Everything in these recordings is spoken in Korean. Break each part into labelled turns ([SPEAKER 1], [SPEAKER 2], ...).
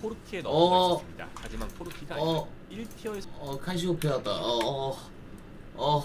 [SPEAKER 1] 포르티에
[SPEAKER 2] 어.
[SPEAKER 1] 넣어버렸습니다. 하지만 포르티가
[SPEAKER 2] 어.
[SPEAKER 1] 1티어에서
[SPEAKER 2] 어 카시오페아다. 어어어. 어,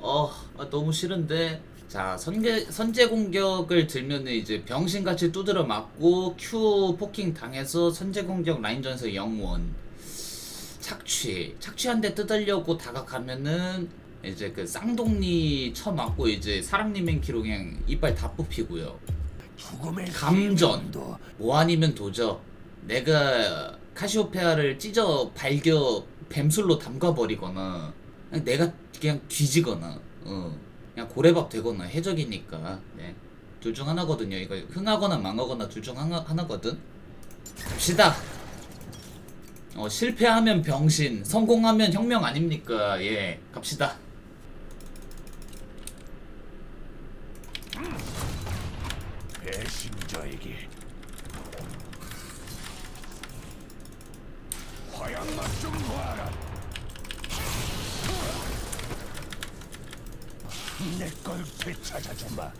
[SPEAKER 2] 어, 아, 너무 싫은데. 자 선제 선제 공격을 들면은 이제 병신같이 두드려 맞고 Q 포킹 당해서 선제 공격 라인전에서 영원. 착취. 착취 한대 뜯으려고 다가가면은 이제 그 쌍둥이 쳐 맞고 이제 사랑님맨키로 그냥 이빨 다 뽑히고요.
[SPEAKER 3] 죽음의
[SPEAKER 2] 감전. 뭐 아니면 도저 내가 카시오페아를 찢어 발겨 뱀술로 담가버리거나 그냥 내가 그냥 뒤지거나 어. 그냥 고래밥 되거나 해적이니까. 네. 둘 중 하나거든요. 이거 흥하거나 망하거나 둘 중 하나, 하나거든. 갑시다. 어 실패하면 병신 성공하면 혁명 아닙니까? 예 갑시다.
[SPEAKER 3] 배신자에게 내걸 되찾아주마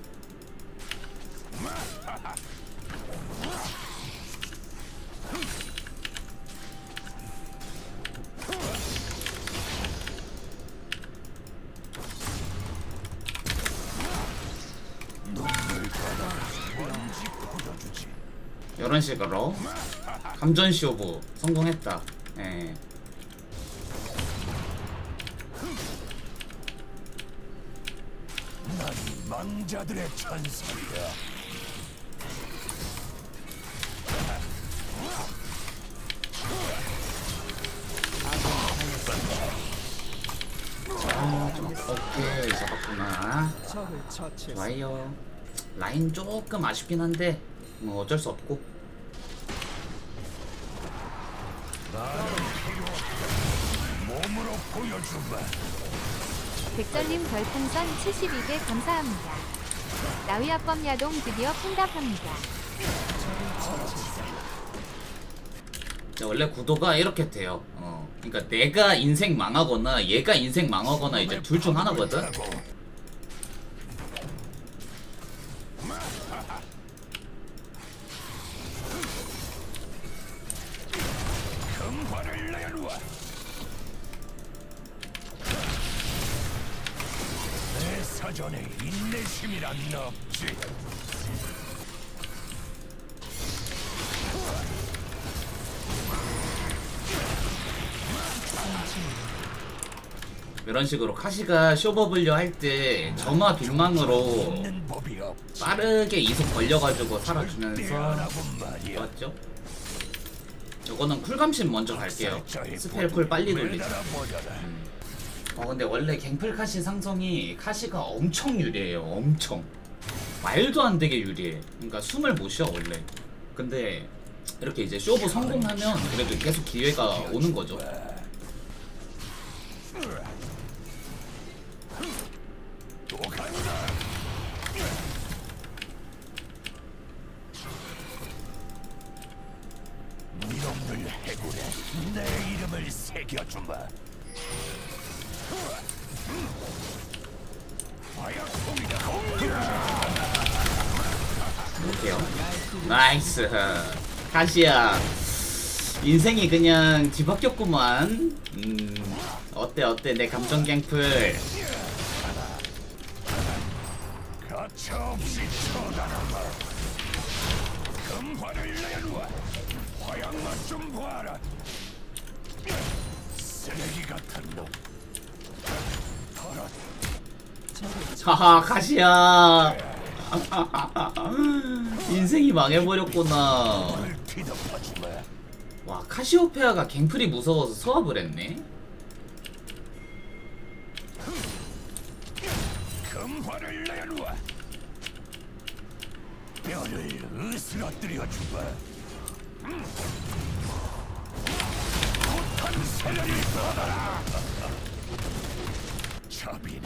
[SPEAKER 3] 눈물 가라 뭔지 보여주지
[SPEAKER 2] 이런 식으로 감전 쇼부 성공했다
[SPEAKER 3] 천사야.
[SPEAKER 2] 오케이 잡았구나 좋아요. 라인 조금 아쉽긴 한데 뭐 어쩔 수 없고.
[SPEAKER 3] 몸으로 보여주마.
[SPEAKER 4] 백설님 별풍선 72개 감사합니다. 나위아법 야동 드디어 푼답합니다.
[SPEAKER 2] 원래 구도가 이렇게 돼요 어 그러니까 내가 인생 망하거나 얘가 인생 망하거나 이제 둘 중 하나거든
[SPEAKER 3] 인내심이란 없지
[SPEAKER 2] 이런 식으로 카시가 쇼버블려 할 때 점화 빈망으로
[SPEAKER 3] 없는 법이 없지.
[SPEAKER 2] 빠르게 이속 벌려가지고 살아주면서
[SPEAKER 3] 미안하군 말이야.
[SPEAKER 2] 좋았죠? 저거는 쿨감신 먼저 갈게요. 스펠 쿨 빨리 돌리자 어 근데 원래 갱플 카시 상성이 카시가 엄청 유리해요. 엄청. 말도 안 되게 유리해. 그러니까 숨을 못 쉬어 원래. 근데 이렇게 이제 쇼부 성공하면 그래도 계속 기회가 오는 거죠 나이스. 카시야. 인생이 그냥 뒤바뀌었구만. 음 어때 어때? 내 감정 갱플. 하하 카시야 인생이 망해버렸구나.
[SPEAKER 3] 을 뒤덮어주마
[SPEAKER 2] 와 카시오페아가 갱플이 무서워서 소합을 했네.
[SPEAKER 3] 금화를 내놓아. 뼈를 으스러뜨려 주마. 못한 세력이 받아라. 자빈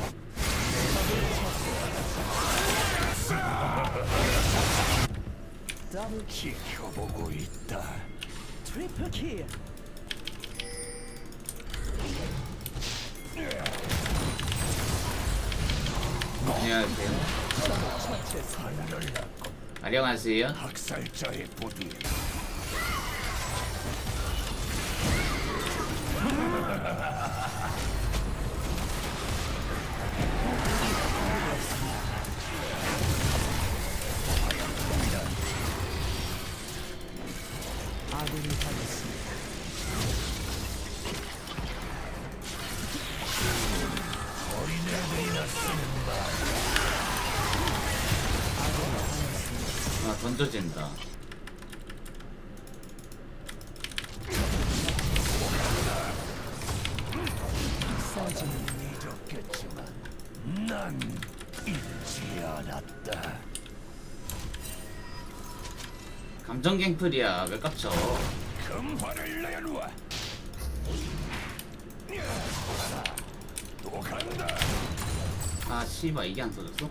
[SPEAKER 3] 지켜보고 있다.
[SPEAKER 5] 트리플 킬.
[SPEAKER 2] 안녕하세요. 안녕하세요.
[SPEAKER 3] 학살자의 보디.
[SPEAKER 5] 아
[SPEAKER 2] 던져진다
[SPEAKER 3] 난 잊지 않았다.
[SPEAKER 2] 감정 갱플이야 왜 깝쳐
[SPEAKER 3] 금화를 내놓아. 또 간다.
[SPEAKER 2] 아 씨발 이게 안 써졌어?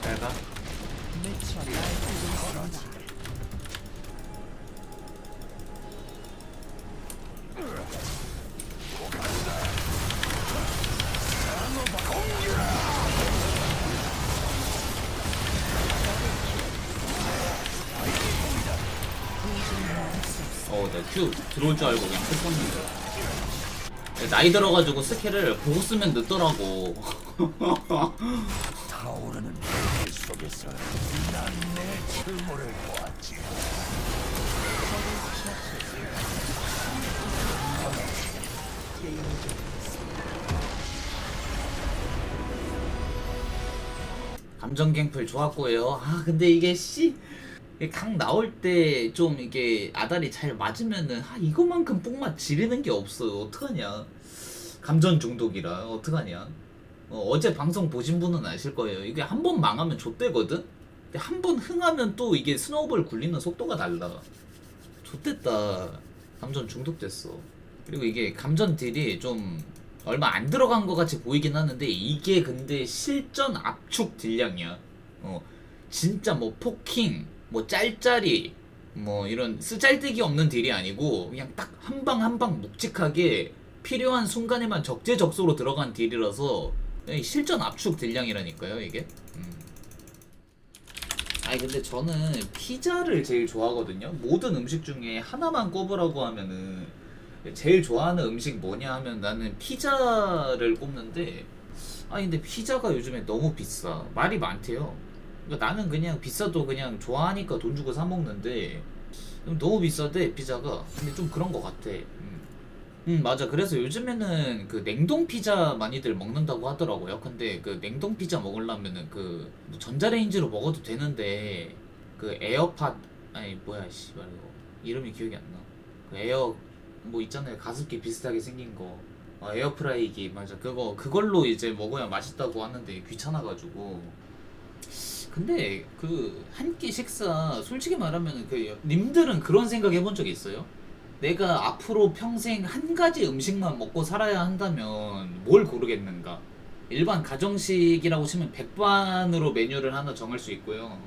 [SPEAKER 2] 잘가
[SPEAKER 5] 미쳐 날뛰고 있습니다.
[SPEAKER 2] 어내 큐 들어올 줄 알고 그냥 썼었는데 나이 들어가지고 스킬을 보고 쓰면 늦더라고
[SPEAKER 3] 타오르는 속에서 난내 출몰을 보았지.
[SPEAKER 2] 감정 갱플 좋았고요. 아 근데 이게 씨. 강 나올 때 좀 이게 아다리 잘 맞으면은 아 이거만큼 뽕맛 지르는 게 없어 어떡하냐? 감전 중독이라. 어떡하냐? 어, 제 방송 보신 분은 아실 거예요. 이게 한 번 망하면 좆대거든? 근데 한 번 흥하면 또 이게 스노우볼 굴리는 속도가 달라. 좆됐다. 감전 중독됐어. 그리고 이게 감전 딜이 좀 얼마 안 들어간 것 같이 보이긴 하는데 이게 근데 실전 압축 딜량이야. 어 진짜 뭐 포킹 뭐 짤짤이 뭐 이런 쓰잘데기 없는 딜이 아니고 그냥 딱 한 방 한 방 묵직하게 필요한 순간에만 적재적소로 들어간 딜이라서 이 실전 압축 딜량이라니까요 이게. 음. 아니 근데 저는 피자를 제일 좋아하거든요. 모든 음식 중에 하나만 꼽으라고 하면은 제일 좋아하는 음식 뭐냐 하면 나는 피자를 꼽는데 아니 근데 피자가 요즘에 너무 비싸. 말이 많대요 그러니까 나는 그냥 비싸도 그냥 좋아하니까 돈 주고 사 먹는데 너무 비싸대 피자가 근데 좀 그런 거 같아. 음. 음 맞아. 그래서 요즘에는 그 냉동 피자 많이들 먹는다고 하더라고요. 근데 그 냉동 피자 먹으려면은 그뭐 전자레인지로 먹어도 되는데 그 에어팟 아니 뭐야 씨발 이거. 이름이 기억이 안나그 에어 뭐 있잖아요. 가습기 비슷하게 생긴 거. 어, 에어프라이기 맞아. 그거 그걸로 이제 먹어야 맛있다고 하는데 귀찮아가지고 근데 그 한 끼 식사 솔직히 말하면 그 님들은 그런 생각 해본 적 있어요? 내가 앞으로 평생 한 가지 음식만 먹고 살아야 한다면 뭘 고르겠는가? 일반 가정식이라고 치면 백반으로 메뉴를 하나 정할 수 있고요.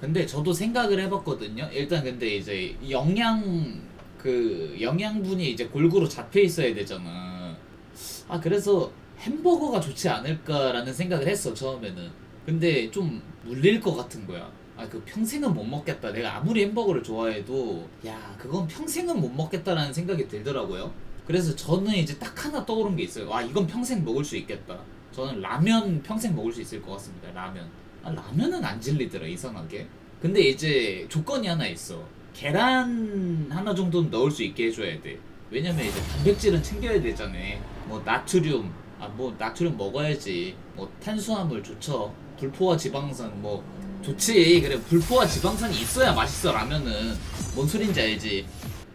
[SPEAKER 2] 근데 저도 생각을 해봤거든요. 일단 근데 이제 영양 그 영양분이 이제 골고루 잡혀 있어야 되잖아. 아 그래서 햄버거가 좋지 않을까라는 생각을 했어 처음에는. 근데 좀 물릴 것 같은 거야. 아 그 평생은 못 먹겠다. 내가 아무리 햄버거를 좋아해도 야 그건 평생은 못 먹겠다라는 생각이 들더라고요. 그래서 저는 이제 딱 하나 떠오른 게 있어요. 아 이건 평생 먹을 수 있겠다. 저는 라면 평생 먹을 수 있을 것 같습니다. 라면. 아 라면은 안 질리더라 이상하게. 근데 이제 조건이 하나 있어. 계란 하나 정도는 넣을 수 있게 해줘야 돼. 왜냐면 이제 단백질은 챙겨야 되잖아. 뭐 나트륨, 아 뭐 나트륨 먹어야지. 뭐 탄수화물 좋죠. 불포화 지방산 뭐 좋지. 그래 불포화 지방산이 있어야 맛있어 라면은. 뭔 소린지 알지?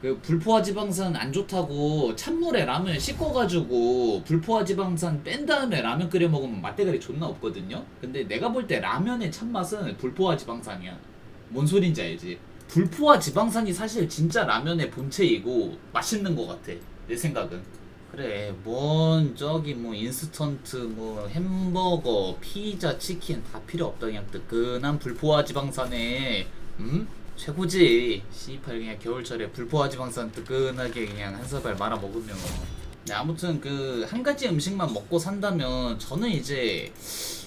[SPEAKER 2] 그 불포화 지방산 안 좋다고 찬물에 라면 씻어가지고 불포화 지방산 뺀 다음에 라면 끓여 먹으면 맛대가리 존나 없거든요. 근데 내가 볼 때 라면의 참맛은 불포화 지방산이야. 뭔 소린지 알지? 불포화 지방산이 사실 진짜 라면의 본체이고 맛있는 것 같아. 내 생각은. 그래, 뭔 저기 뭐 인스턴트 뭐 햄버거, 피자, 치킨 다 필요 없다 그냥 뜨끈한 불포화 지방산에 음? 최고지. 씨발 그냥 겨울철에 불포화 지방산 뜨끈하게 그냥 한 사발 말아 먹으면. 네, 아무튼 그 한 가지 음식만 먹고 산다면 저는 이제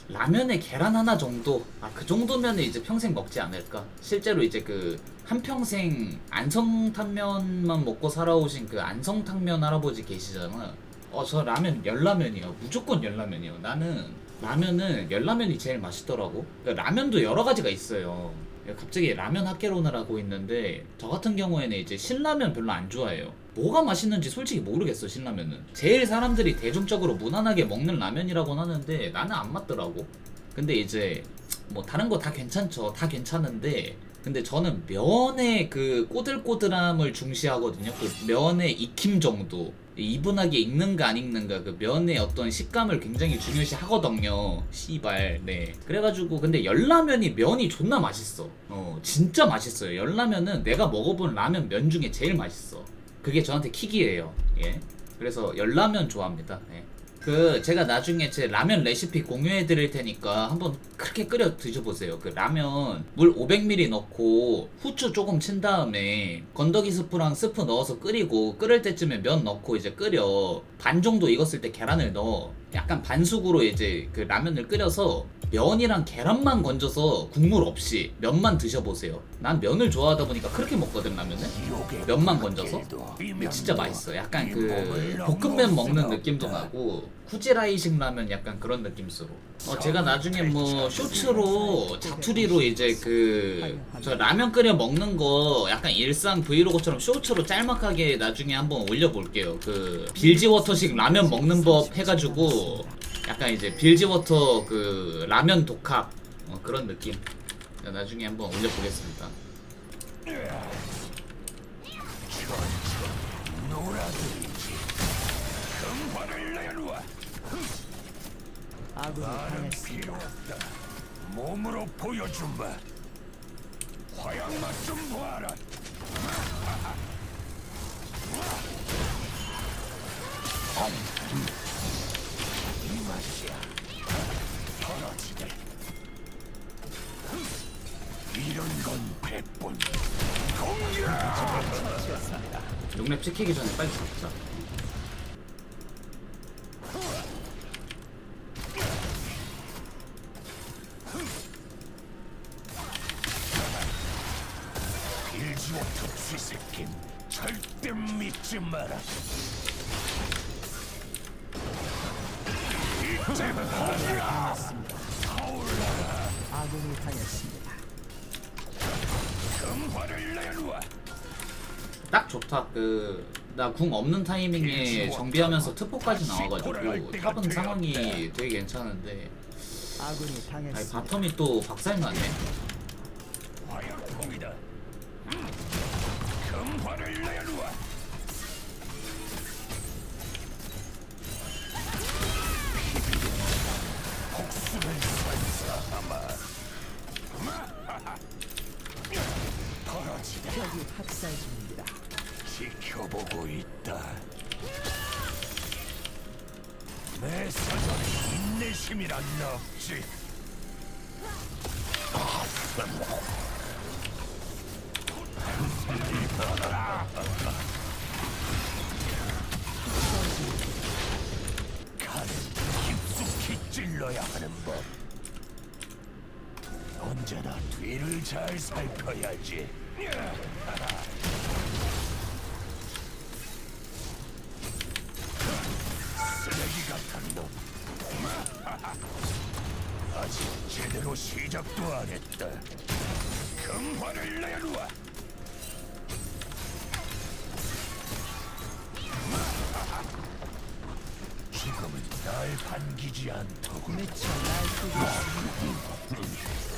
[SPEAKER 2] 라면에 계란 하나 정도 아 그 정도면 이제 평생 먹지 않을까 실제로 이제 그 한평생 안성탕면만 먹고 살아오신 그 안성탕면 할아버지 계시잖아 어 저 라면 열라면이요 무조건 열라면이요 나는 라면은 열라면이 제일 맛있더라고. 그러니까 라면도 여러 가지가 있어요. 갑자기 라면 학개론을 하고 있는데 저 같은 경우에는 이제 신라면 별로 안 좋아해요. 뭐가 맛있는지 솔직히 모르겠어 신라면은. 제일 사람들이 대중적으로 무난하게 먹는 라면이라고 하는데 나는 안 맞더라고. 근데 이제 뭐 다른 거 다 괜찮죠. 다 괜찮은데 근데 저는 면의 그 꼬들꼬들함을 중시하거든요. 그 면의 익힘 정도. 이분하게 익는가 안 익는가 그 면의 어떤 식감을 굉장히 중요시 하거든요. 씨발. 네. 그래가지고 근데 열라면이 면이 존나 맛있어. 어 진짜 맛있어요. 열라면은 내가 먹어본 라면 면 중에 제일 맛있어. 그게 저한테 킥이에요. 예. 그래서 열라면 좋아합니다. 예. 그 제가 나중에 제 라면 레시피 공유해 드릴 테니까 한번 그렇게 끓여 드셔보세요. 그 라면 물 500ml 넣고 후추 조금 친 다음에 건더기 스프랑 스프 넣어서 끓이고 끓을 때쯤에 면 넣고 이제 끓여 반 정도 익었을 때 계란을 넣어 약간 반숙으로 이제 그 라면을 끓여서 면이랑 계란만 건져서 국물 없이 면만 드셔보세요. 난 면을 좋아하다 보니까 그렇게 먹거든 라면을. 면만 건져서 근데 진짜 맛있어. 약간 그 볶음면 먹는 느낌도 나고 쿠지라이식 라면 약간 그런 느낌으로. 어 제가 나중에 뭐 쇼츠로 자투리로 이제 그 저 라면 끓여 먹는 거 약간 일상 브이로그처럼 쇼츠로 짤막하게 나중에 한번 올려볼게요. 그 빌지워터식 라면 먹는 법 해가지고 약간 이제 빌지워터 그 라면 독학 어, 그런 느낌. 나중에 한번 올려보겠습니다.
[SPEAKER 3] 나는. 필요 없다. 몸으로 보여준다. 화양 맛좀. 이 맛이
[SPEAKER 2] 용렙 찍히기 전에 빨리 잡자.
[SPEAKER 5] 아군이 당했습니다.
[SPEAKER 2] 딱 좋다. 그 나 궁 없는 타이밍에 정비하면서 트포까지 나와가지고 탑은 상황이 되게 괜찮은데
[SPEAKER 5] 아군이
[SPEAKER 2] 아니
[SPEAKER 5] 당했습니다.
[SPEAKER 2] 바텀이 또 박살나네.
[SPEAKER 5] 중입니다.
[SPEAKER 3] 지켜보고 있다. 내 사전에 인내심이란 없지. 뒤를 잘 살펴야지. 쓰레기 같은 놈. 아직 제대로 시작도 안 했다. 금화를 내놓아. 지금은 날 반기지 않더군.
[SPEAKER 5] 미쳐 날뛰고 있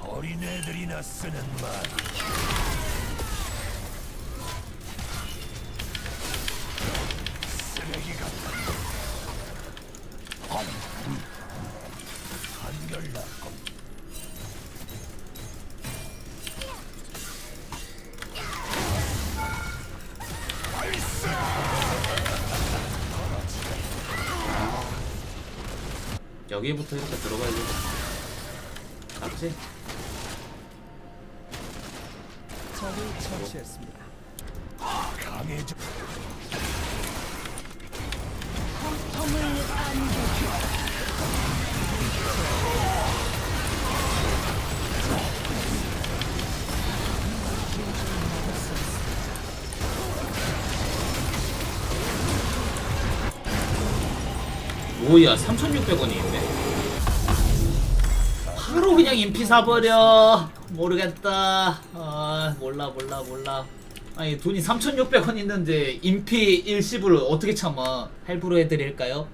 [SPEAKER 3] 어린애들이나 쓰는 말이야. 쓰레기 같은 놈. 한결났군.
[SPEAKER 2] 여기부터 이렇게 들어가야 돼.
[SPEAKER 5] 적을 처치했습니다.
[SPEAKER 3] 강해져. 고통을 안겨줘.
[SPEAKER 2] 뭐야 3600원이 있네 바로 그냥 인피 사버려 모르겠다 어. 몰라 몰라 몰라 아니 돈이 3,600원 있는데 인피 일시불 어떻게 참아 할부로 해드릴까요?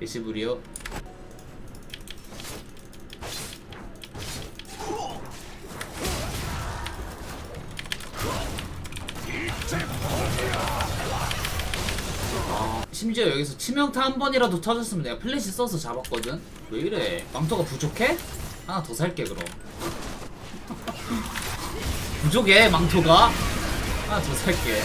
[SPEAKER 2] 일시불이요? 심지어 여기서 치명타 한 번이라도 터졌으면 내가 플래시 써서 잡았거든? 왜 이래? 망토가 부족해? 하나 더 살게 그럼 부족해 망토가? 하나 더 살게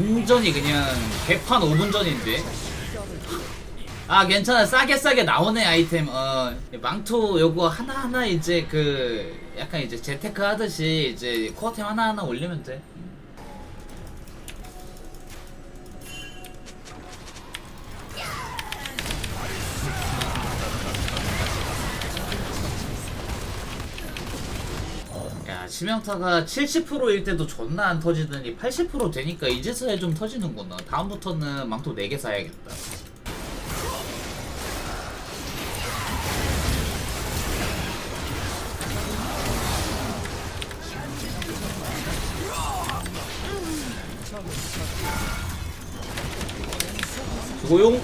[SPEAKER 2] 완전히 그냥 개판 5분 전인데. 아 괜찮아. 싸게 싸게 나오네 아이템. 어 망토 요거 하나하나 이제 그 약간 이제 재테크 하듯이 이제 코어템 하나하나 올리면 돼 야 치명타가 70%일 때도 존나 안 터지더니 80% 되니까 이제서야 좀 터지는구나. 다음부터는 망토 4개 사야겠다. 수고용